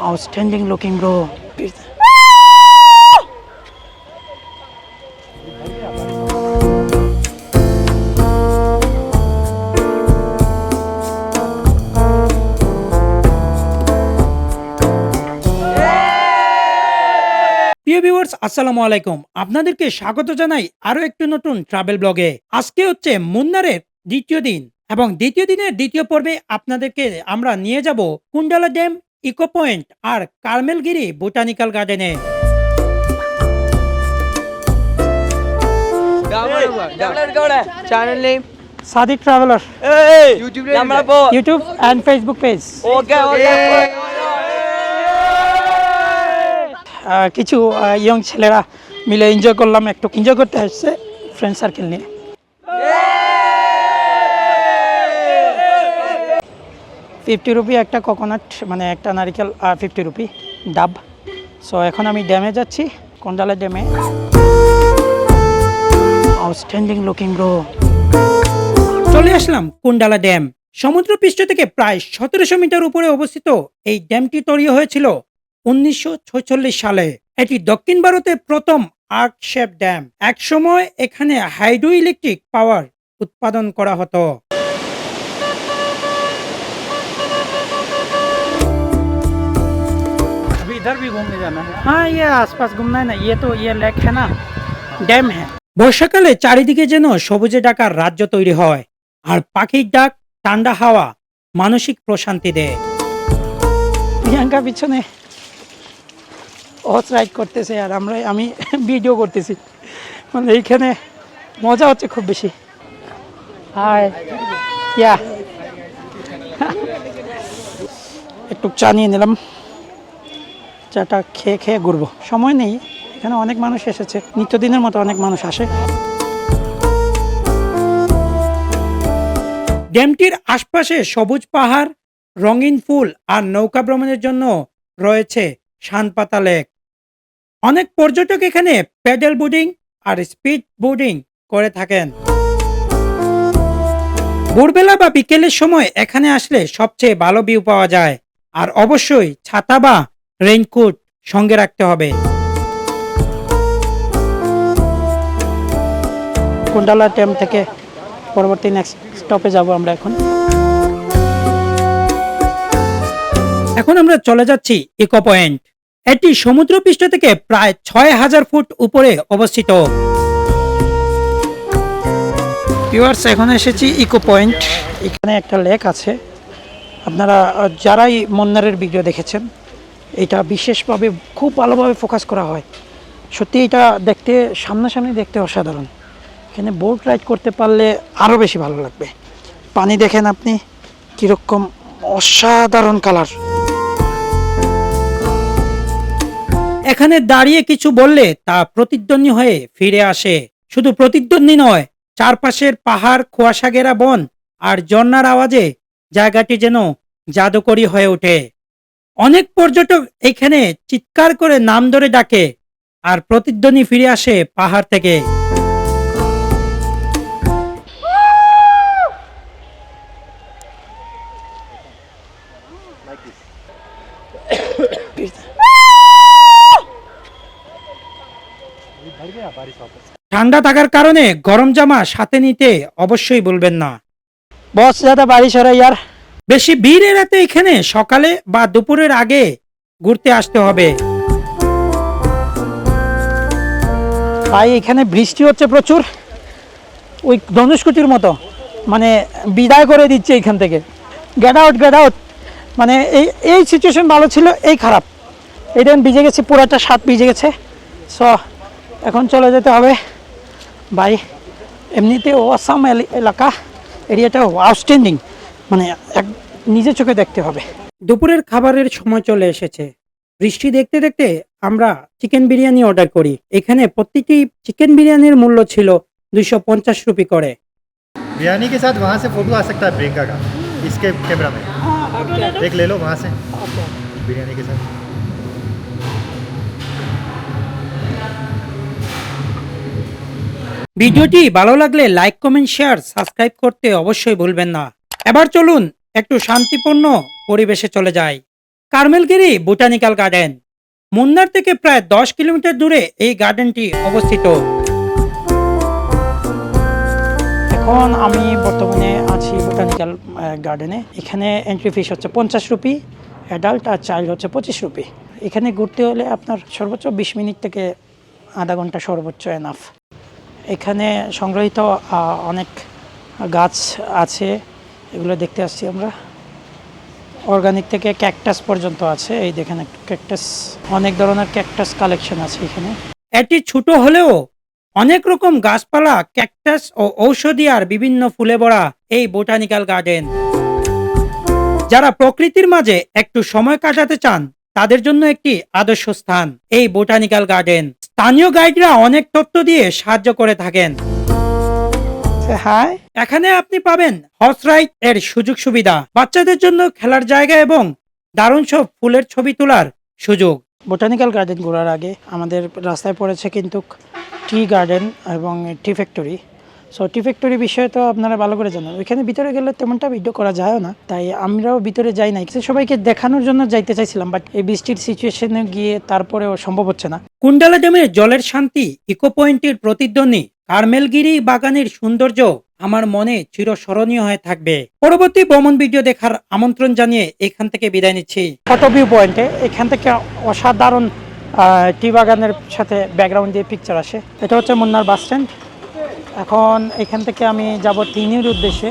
Outstanding looking, bro. আসসালামু আলাইকুম আপনাদেরকে স্বাগত জানাই আরও একটি নতুন ট্রাভেল ব্লগে আজকে হচ্ছে মুন্নারের দ্বিতীয় দিন এবং দ্বিতীয় দিনের দ্বিতীয় পর্বে আপনাদেরকে আমরা নিয়ে যাব কুন্ডালা ড্যাম ইকো পয়েন্ট আর কার্মেলগিরি বোটানিক্যাল গার্ডেনে। And Facebook page okay okay কিছু ইয়ং ছেলেরা মিলে এনজয় করলাম একটু এনজয় করতে আসছে। ফ্রেন্ড সার্কেল নিয়ে। ফিফটি রুপি একটা কোকোনাট মানে একটা নারিকেল ফিফটি রুপি ডাব। সো এখন আমি ড্যামে যাচ্ছি, কন্ডালা ড্যামে। আউটস্ট্যান্ডিং লুকিং ব্রো চলে আসলাম কুন্ডালা ড্যাম। সমুদ্রপৃষ্ঠ থেকে প্রায় সতেরোশো মিটার উপরে অবস্থিত এই ড্যামটি তৈরি হয়েছিল উনিশশো সালে। এটি দক্ষিণ ভারতের প্রথম আর্ক শেপ ড্যাম। একসময় এখানে হাইড্রো ইলেকট্রিক পাওয়ার উৎপাদন করা হতো। इधर भी घूमने जाना है हाँ ये आसपास घूमना है ना ये तो ये लेक है ना ড্যাম হ্যাঁ বর্ষাকালে চারিদিকে যেন সবুজে ডাকার রাজ্য তৈরি হয় আর পাখির ডাক ঠান্ডা হাওয়া মানসিক প্রশান্তি দেয় প্রিয়াঙ্কা পিছনে হর্স রাইড করতেছে আর আমরা আমি ভিডিও করতেছি মানে এইখানে মজা হচ্ছে খুব বেশি হাই ইয়া একটু চা নিয়ে নিলাম চাটা খেয়ে খেয়ে ঘুরবো। সময় নেই, এখানে অনেক মানুষ এসেছে, নিত্যদিনের মতো অনেক মানুষ আসে। ড্যামটির আশপাশে সবুজ পাহাড়, রঙিন ফুল আর নৌকা ভ্রমণের জন্য রয়েছে শানপাতা লেক। অনেক পর্যটক এখানে প্যাডেল বোর্ডিং আর স্পিড বোর্ডিং করে থাকেন। ভোরবেলা বা বিকেলের সময় এখানে আসলে সবচেয়ে ভালো ভিউ পাওয়া যায়, আর অবশ্যই ছাতা বা রেইনকোট সঙ্গে রাখতে হবে। কুন্ডালা ড্যাম থেকে পরবর্তী নেক্সট স্টপে যাব আমরা এখন। এখন আমরা চলে যাচ্ছি ইকো পয়েন্ট এটি সমুদ্রপৃষ্ঠ থেকে প্রায় ছয় হাজার ফুট উপরে অবস্থিত। ভিউয়ার্স এখন এসেছি ইকো পয়েন্ট এখানে একটা লেক আছে। আপনারা যারাই মন্নারের ভিডিও দেখেছেন এটা বিশেষভাবে খুব ভালোভাবে ফোকাস করা হয়। সত্যি এটা দেখতে, সামনাসামনি দেখতে অসাধারণ। এখানে বোট রাইড করতে পারলে আরও বেশি ভালো লাগবে। পানি দেখেন আপনি, কীরকম অসাধারণ কালার এখানে দাঁড়িয়ে কিছু বললে তা প্রতিদ্বন্দ্বী হয়ে ফিরে আসে। শুধু প্রতিদ্বন্দ্বী নয়, চারপাশের পাহাড়, কুয়াশা ঘেরা বন আর ঝর্ণার আওয়াজে জায়গাটি যেন জাদুকরী হয়ে ওঠে। অনেক পর্যটক এখানে চিৎকার করে নাম ধরে ডাকে আর প্রতিদ্বন্দ্বী ফিরে আসে পাহাড় থেকে। ঠান্ডা থাকার কারণে গরম জামা সাথে নিতে অবশ্যই বলবেন না। বস দাদা বাড়ি সরে ইয়ার বেশি ভিড় এড়াতে এখানে সকালে বা দুপুরের আগে ঘুরতে আসতে হবে। ভাই, এখানে বৃষ্টি হচ্ছে প্রচুর। ওই ধনুষ্কুটির মতো। মানে বিদায় করে দিচ্ছে এখান থেকে। গেট আউট গেট আউট মানে এই এই সিচুয়েশন ভালো ছিল, এই খারাপ। এই টাইম ভিজে গেছে, পুরাটা স্বাদ ভিজে গেছে। সো এখন চলে যেতে হবে। ভাই, এমনিতে ওয়াসাম এলাকা। এরিয়াটা আউটস্ট্যান্ডিং মানে এক নিজে চোখে দেখতে হবে দুপুরের খাবারের সময় চলে এসেছে বৃষ্টি দেখতে দেখতে আমরা চিকেন বিরিয়ানি অর্ডার করি এখানে প্রতিটি চিকেন বিরিয়ানির মূল্য ছিল দুইশো পঞ্চাশ রুপি করে बिरयानी के साथ वहाँ से फोटो आ सकता है प्रियंका का इसके कैमरा में एक ले लो वहाँ से बिरयानी के साथ ভিডিওটি ভালো লাগলে লাইক কমেন্ট শেয়ার সাবস্ক্রাইব করতে অবশ্যই ভুলবেন না এবার চলুন একটু শান্তিপূর্ণ পরিবেশে চলে যাই কার্মেলগিরি বোটানিক্যাল গার্ডেন। মুন্নার থেকে প্রায় দশ কিলোমিটার দূরে এই গার্ডেনটি অবস্থিত। এখন আমি বর্তমানে আছি বোটানিক্যাল গার্ডেনে। এখানে এন্ট্রি ফিস হচ্ছে পঞ্চাশ রুপি অ্যাডাল্ট আর চাইল্ড হচ্ছে পঁচিশ রুপি। এখানে ঘুরতে হলে আপনার সর্বোচ্চ বিশ মিনিট থেকে আধা ঘণ্টা সর্বোচ্চ এনাফ এখানে সংগ্রহিত অনেক গাছ আছে। এগুলো দেখতে আসছি আমরা। অর্গানিক থেকে ক্যাকটাস পর্যন্ত আছে। এই দেখেন একটু ক্যাকটাস অনেক ধরনের ক্যাকটাস কালেকশন আছে এখানে। এটি ছোট হলেও অনেক রকম গাছপালা ক্যাকটাস ও ঔষধি আর বিভিন্ন ফুলে ভরা এই বোটানিক্যাল গার্ডেন যারা প্রকৃতির মাঝে একটু সময় কাটাতে চান, তাদের জন্য একটি আদর্শ স্থান, এই বোটানিক্যাল গার্ডেন স্থানীয় গাইডরা অনেক তথ্য দিয়ে সাহায্য করে থাকেন। হাই এখানে আপনি পাবেন হর্স রাইড এর সুযোগ সুবিধা বাচ্চাদের জন্য খেলার জায়গা এবং দারুণ সব ফুলের ছবি তোলার সুযোগ। বোটানিক্যাল গার্ডেন ঘোরার আগে আমাদের রাস্তায় পড়েছে কিন্তু টি গার্ডেন এবং tea factory so tea factory বিষয়ে তো আপনারা ভালো করে জানেন। ওইখানে ভিতরে গেলে তেমনটা ভিডিও করা যায় না। তাই আমরাও ভিতরে যাই নাই। সবাইকে দেখানোর জন্য যাইতে চাইছিলাম বাট এই বৃষ্টির সিচুয়েশনে গিয়ে তারপরেও সম্ভব হচ্ছে না। কুন্ডালা ড্যামের জলের শান্তি ইকো পয়েন্টের প্রতিধ্বনি কার্মেলগিরি বাগানের সৌন্দর্য আমার মনে চিরস্মরণীয় হয়ে থাকবে। পরবর্তী ভ্রমণ ভিডিও দেখার আমন্ত্রণ জানিয়ে এখান থেকে বিদায় নিচ্ছি। ফটো ভিউ পয়েন্টে এখান থেকে অসাধারণ টি বাগানের সাথে ব্যাকগ্রাউন্ড দিয়ে পিকচার আসে। এটা হচ্ছে মুন্নার বাস স্ট্যান্ড এখন এখান থেকে আমি যাব তিনির উদ্দেশ্যে।